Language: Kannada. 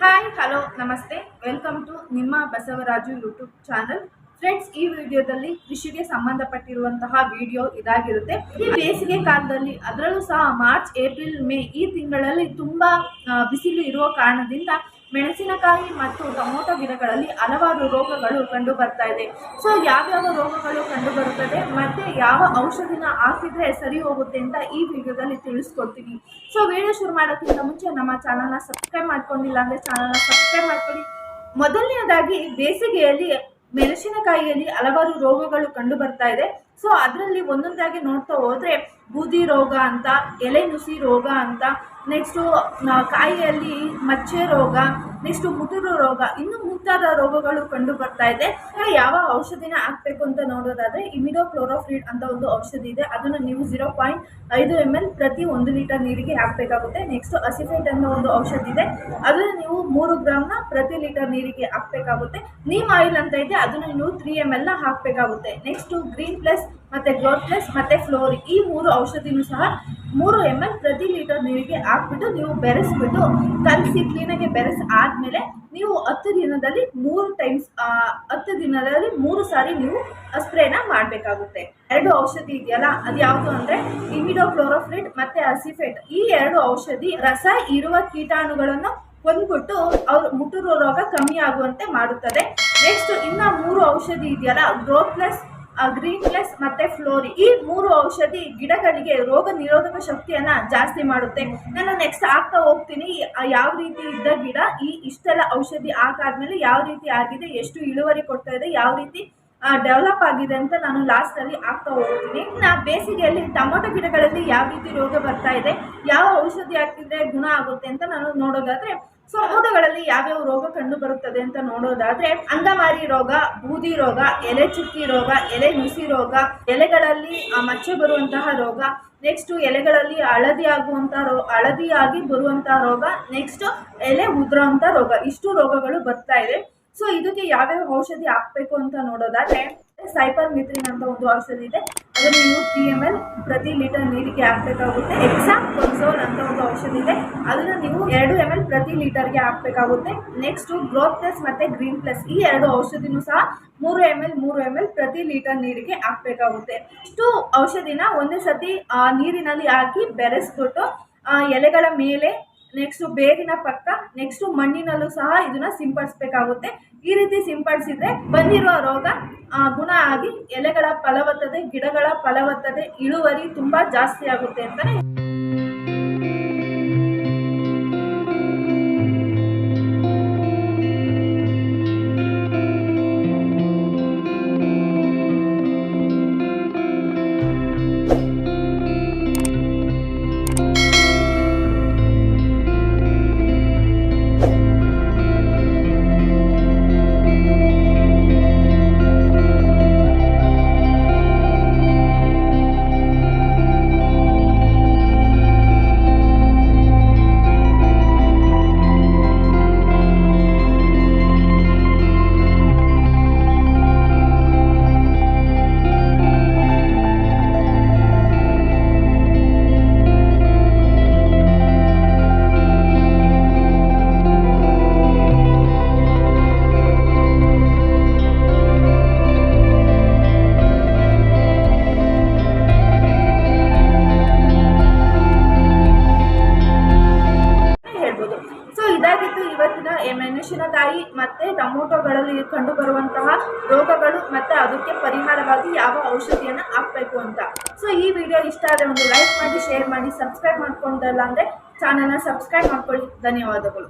Hi hello namaste welcome to ನಿಮ್ಮ ಬಸವರಾಜು ಯೂಟ್ಯೂಬ್ ಚಾನಲ್ ಫ್ರೆಂಡ್ಸ್, ಈ ವಿಡಿಯೋದಲ್ಲಿ ಕೃಷಿಗೆ ಸಂಬಂಧಪಟ್ಟಿರುವಂತಹ ವಿಡಿಯೋ ಇದಾಗಿರುತ್ತೆ. ಈ ಬೇಸಿಗೆ ಕಾಲದಲ್ಲಿ, ಅದರಲ್ಲೂ ಸಹ ಮಾರ್ಚ್, ಏಪ್ರಿಲ್, ಮೇ ಈ ತಿಂಗಳಲ್ಲಿ ತುಂಬಾ ಬಿಸಿಲು ಇರುವ ಕಾರಣದಿಂದ ಮೆಣಸಿನಕಾಯಿ ಮತ್ತು ಟೊಮೊಟೊ ಗಿಡಗಳಲ್ಲಿ ಹಲವಾರು ರೋಗಗಳು ಕಂಡು ಬರ್ತಾ ಇದೆ. ಸೊ, ಯಾವ್ಯಾವ ರೋಗಗಳು ಕಂಡು ಬರುತ್ತದೆ, ಮತ್ತೆ ಯಾವ ಔಷಧಿನ ಹಾಕಿದ್ರೆ ಸರಿ ಹೋಗುತ್ತೆ ಅಂತ ಈ ವಿಡಿಯೋದಲ್ಲಿ ತಿಳಿಸ್ಕೊಡ್ತೀನಿ. ಸೊ, ವಿಡಿಯೋ ಶುರು ಮಾಡೋಕ್ಕಿಂತ ಮುಂಚೆ ನಮ್ಮ ಚಾನಲ್ನ ಸಬ್ಸ್ಕ್ರೈಬ್ ಮಾಡ್ಕೊಂಡಿಲ್ಲ ಅಂದರೆ ಚಾನಲ್ನ ಸಬ್ಸ್ಕ್ರೈಬ್ ಮಾಡ್ಕೊಳ್ಳಿ. ಮೊದಲನೇದಾಗಿ, ಬೇಸಿಗೆಯಲ್ಲಿ ಮೆಣಸಿನಕಾಯಿಯಲ್ಲಿ ಹಲವಾರು ರೋಗಗಳು ಕಂಡು ಬರ್ತಾ ಇದೆ. ಸೊ ಅದರಲ್ಲಿ ಒಂದೊಂದಾಗಿ ನೋಡ್ತಾ ಹೋದ್ರೆ ಬೂದಿ ರೋಗ ಅಂತ, ಎಲೆ ನುಸಿ ರೋಗ ಅಂತ ನೆಕ್ಸ್ಟು ಕಾಯಿಯಲ್ಲಿ ಮಚ್ಚೆ ರೋಗ ನೆಕ್ಸ್ಟು ಮುಟುರು ರೋಗ, ಇನ್ನು ಮುಂತಾದ ರೋಗಗಳು ಕಂಡು ಬರ್ತಾ ಇದೆ. ಯಾವ ಔಷಧಿನ ಹಾಕ್ಬೇಕು ಅಂತ ನೋಡೋದಾದ್ರೆ ಇಮಿಡೋ ಕ್ಲೋರೋಫ್ರಿಡ್ ಅಂತ ಒಂದು ಔಷಧಿ ಇದೆ. ಅದನ್ನು ನೀವು ಝೀರೋ ಪಾಯಿಂಟ್ ಐದು ಎಂ ಎಲ್ ಪ್ರತಿ ಒಂದು ಲೀಟರ್ ನೀರಿಗೆ ಹಾಕಬೇಕಾಗುತ್ತೆ. ನೆಕ್ಸ್ಟ್ ಅಸಿಫೇಟ್ ಅನ್ನೋ ಒಂದು ಔಷಧಿ ಇದೆ. ಅದನ್ನು ನೀವು ಮೂರು ಗ್ರಾಮ್ನ ಪ್ರತಿ ಲೀಟರ್ ನೀರಿಗೆ ಹಾಕಬೇಕಾಗುತ್ತೆ. ನೀಮ್ ಆಯಿಲ್ ಅಂತ ಇದೆ, ಅದನ್ನು ನೀವು ತ್ರೀ ಎಂ ಎಲ್ನ ಹಾಕಬೇಕಾಗುತ್ತೆ. ನೆಕ್ಸ್ಟು ಗ್ರೀನ್ ಪ್ಲಸ್ ಮತ್ತೆ ಗ್ರೋತ್ ಪ್ಲಸ್ ಮತ್ತೆ ಫ್ಲೋರಿ ಈ ಮೂರು ಔಷಧಿನೂ ಸಹ ಮೂರು ಎಂ ಎಲ್ ಪ್ರತಿ ಲೀಟರ್ ನೀರಿಗೆ ಹಾಕ್ಬಿಟ್ಟು ನೀವು ಬೆರೆಸ್ಬಿಟ್ಟು ಕಲಸಿ ಕ್ಲೀನಾಗಿ ಬೆರೆಸಿ ಆದಮೇಲೆ ನೀವು ಹತ್ತು ದಿನದಲ್ಲಿ ಮೂರು ಟೈಮ್ಸ್ ಹತ್ತು ದಿನದಲ್ಲಿ ಮೂರು ಸಾರಿ ನೀವು ಸ್ಪ್ರೇನ ಮಾಡಬೇಕಾಗುತ್ತೆ. ಎರಡು ಔಷಧಿ ಇದೆಯಲ್ಲ, ಅದು ಯಾವುದು ಅಂದರೆ ಇಮಿಡೋ ಮತ್ತು ಮತ್ತೆ ಅಸಿಫೆಟ್ ಈ ಎರಡು ಔಷಧಿ ರಸ ಇರುವ ಕೀಟಾಣುಗಳನ್ನು ಕೊಂದ್ಬಿಟ್ಟು ಅವ್ರ ಮುಟ್ಟುರೋ ರೋಗ ಕಮ್ಮಿ ಆಗುವಂತೆ ಮಾಡುತ್ತದೆ. ನೆಕ್ಸ್ಟ್ ಇನ್ನ ಮೂರು ಔಷಧಿ ಇದೆಯಲ್ಲ ಗ್ರೋತ್ ಪ್ಲಸ್ ಗ್ರೀನ್ ಪ್ಲಸ್ ಮತ್ತೆ ಫ್ಲೋರಿ ಈ ಮೂರು ಔಷಧಿ ಗಿಡಗಳಿಗೆ ರೋಗ ನಿರೋಧಕ ಶಕ್ತಿಯನ್ನ ಜಾಸ್ತಿ ಮಾಡುತ್ತೆ. ನಾನು ನೆಕ್ಸ್ಟ್ ಆಗ್ತಾ ಹೋಗ್ತೀನಿ. ಯಾವ ರೀತಿ ಇದ್ದ ಗಿಡ, ಈ ಇಷ್ಟೆಲ್ಲ ಔಷಧಿ ಹಾಕಾದ್ಮೇಲೆ ಯಾವ ರೀತಿ ಆಗಿದೆ, ಎಷ್ಟು ಇಳುವರಿ ಕೊಡ್ತಾ ಇದೆ, ಯಾವ ರೀತಿ ಡೆವಲಪ್ ಆಗಿದೆ ಅಂತ ನಾನು ಲಾಸ್ಟಲ್ಲಿ ಆಗ್ತಾ ಹೋಗ್ತೀನಿ. ಇನ್ನ ಬೇಸಿಗೆಯಲ್ಲಿ ಟೊಮೊಟೊ ಗಿಡಗಳಲ್ಲಿ ಯಾವ ರೀತಿ ರೋಗ ಬರ್ತಾ ಇದೆ, ಯಾವ ಔಷಧಿ ಹಾಕಿದರೆ ಗುಣ ಆಗುತ್ತೆ ಅಂತ ನಾನು ನೋಡೋದಾದರೆ, ಸೊ ಹೋದಗಳಲ್ಲಿ ಯಾವ್ಯಾವ ರೋಗ ಕಂಡು ಬರುತ್ತದೆ ಅಂತ ನೋಡೋದಾದ್ರೆ, ಅಂಗಮಾರಿ ರೋಗ, ಬೂದಿ ರೋಗ, ಎಲೆ ಚುಕ್ಕಿ ರೋಗ, ಎಲೆ ನುಸಿ ರೋಗ, ಎಲೆಗಳಲ್ಲಿ ಮಚ್ಚೆ ಬರುವಂತಹ ರೋಗ ನೆಕ್ಸ್ಟ್ ಎಲೆಗಳಲ್ಲಿ ಹಳದಿ ಆಗುವಂಥ ರೋ, ಹಳದಿಯಾಗಿ ಬರುವಂತಹ ರೋಗ ನೆಕ್ಸ್ಟ್ ಎಲೆ ಉದುರುವಂತ ರೋಗ, ಇಷ್ಟು ರೋಗಗಳು ಬರ್ತಾ ಇದೆ. ಸೊ ಇದಕ್ಕೆ ಯಾವ್ಯಾವ ಔಷಧಿ ಹಾಕ್ಬೇಕು ಅಂತ ನೋಡೋದಾದ್ರೆ, ಸೈಪರ್ ಮಿತ್ರಿನ್ ಅಂತ ಒಂದು ಔಷಧಿ ಇದೆ. ಅದನ್ನು ನೀವು ಟಿ ಎಂ ಎಲ್ ಪ್ರತಿ ಲೀಟರ್ ನೀರಿಗೆ ಹಾಕ್ಬೇಕಾಗುತ್ತೆ. ಎಕ್ಸಾಮ್ ಕೊನ್ಸೋಲ್ ಅಂತ ಒಂದು ಔಷಧಿ ಇದೆ. ಅದನ್ನು ನೀವು ಎರಡು ಎಂ ಎಲ್ ಪ್ರತಿ ಲೀಟರ್ಗೆ ಹಾಕ್ಬೇಕಾಗುತ್ತೆ. ನೆಕ್ಸ್ಟ್ ಗ್ರೋತ್ ಪ್ಲಸ್ ಮತ್ತೆ ಗ್ರೀನ್ ಪ್ಲಸ್ ಈ ಎರಡು ಔಷಧಿನೂ ಸಹ ಮೂರು ಎಂ ಎಲ್ ಮೂರು ಎಂ ಎಲ್ ಪ್ರತಿ ಲೀಟರ್ ನೀರಿಗೆ ಹಾಕ್ಬೇಕಾಗುತ್ತೆ. ಇಷ್ಟು ಔಷಧಿನ ಒಂದೇ ಸತಿ ನೀರಿನಲ್ಲಿ ಹಾಕಿ ಬೆರೆಸ್ಬಿಟ್ಟು ಎಲೆಗಳ ಮೇಲೆ ನೆಕ್ಸ್ಟ್ ಬೇರಿನ ಪಕ್ಕ ನೆಕ್ಸ್ಟ್ ಮಣ್ಣಿನಲ್ಲೂ ಸಹ ಇದನ್ನ ಸಿಂಪಡಿಸಬೇಕಾಗುತ್ತೆ. ಈ ರೀತಿ ಸಿಂಪಡಿಸಿದ್ರೆ ಬಂದಿರುವ ರೋಗ ಗುಣ ಆಗಿ ಎಲೆಗಳ ಫಲವತ್ತತೆ, ಗಿಡಗಳ ಫಲವತ್ತತೆ, ಇಳುವರಿ ತುಂಬಾ ಜಾಸ್ತಿ ಆಗುತ್ತೆ ಅಂತಾನೆ ಈ ಮೆಣಸಿನಕಾಯಿ ಮತ್ತೆ ಟೊಮೊಟೊಗಳಲ್ಲಿ ಕಂಡು ಬರುವಂತಹ ರೋಗಗಳು ಮತ್ತೆ ಅದಕ್ಕೆ ಪರಿಹಾರವಾಗಿ ಯಾವ ಔಷಧಿಯನ್ನ ಹಾಕ್ಬೇಕು ಅಂತ. ಸೊ ಈ ವಿಡಿಯೋ ಇಷ್ಟ ಆದರೆ ಒಂದು ಲೈಕ್ ಮಾಡಿ ಶೇರ್ ಮಾಡಿ ಸಬ್ಸ್ಕ್ರೈಬ್ ಮಾಡ್ಕೊಂಡಲ್ಲ ಅಂದ್ರೆ ಚಾನಲ್ನ ಸಬ್ಸ್ಕ್ರೈಬ್ ಮಾಡ್ಕೊಳ್ಳಿ. ಧನ್ಯವಾದಗಳು.